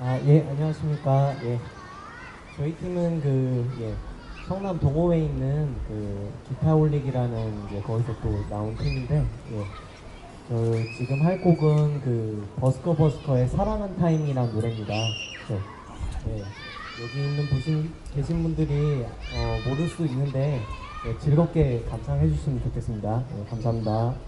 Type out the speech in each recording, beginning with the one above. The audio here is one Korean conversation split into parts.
아, 예, 안녕하십니까. 예. 저희 팀은 그, 예, 성남 동호회에 있는 그 기타올릭이라는 이제 거기서 또 나온 팀인데, 예. 저 지금 할 곡은 그 버스커 버스커의 사랑한 타임이라는 노래입니다. 네. 예. 여기 있는 보신, 계신 분들이 어, 모를 수 있는데, 예, 즐겁게 감상해 주시면 좋겠습니다. 예, 감사합니다.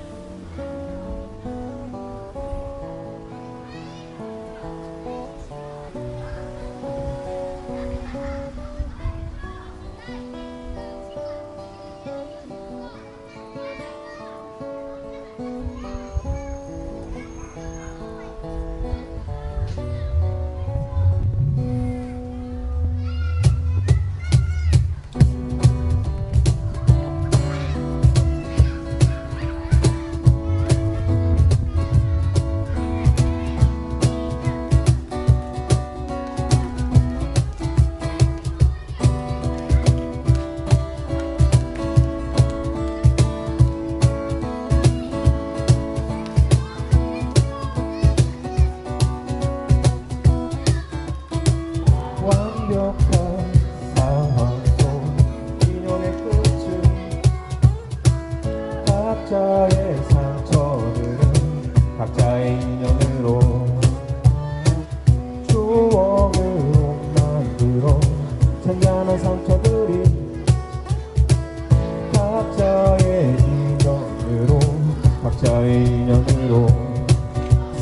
각자의 인연으로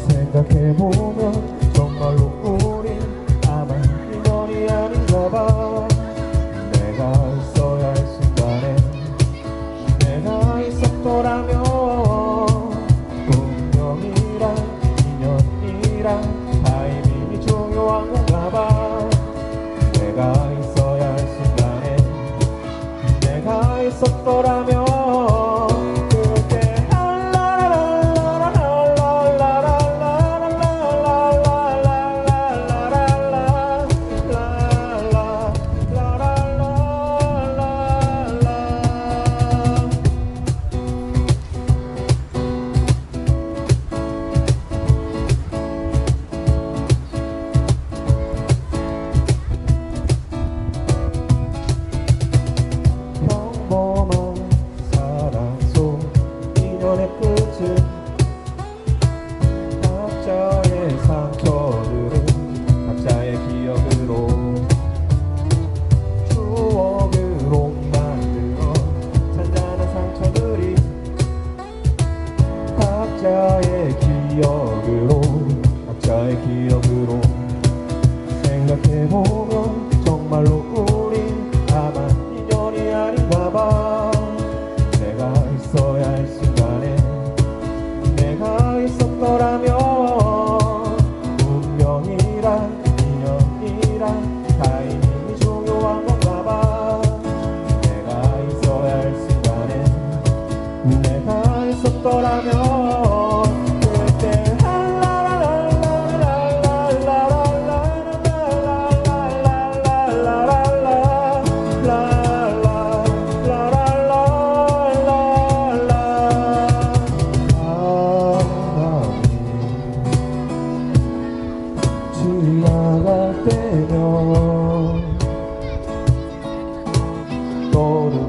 생각해보면 정말로 우린 아마 인연이 아닌가봐. 내가 있어야 할 순간에 내가 있었더라면 운명이랑 인연이랑 타이밍이 중요한 건가봐. 내가 있어야 할 순간에 내가 있었더라면 인연의 nada, pero todo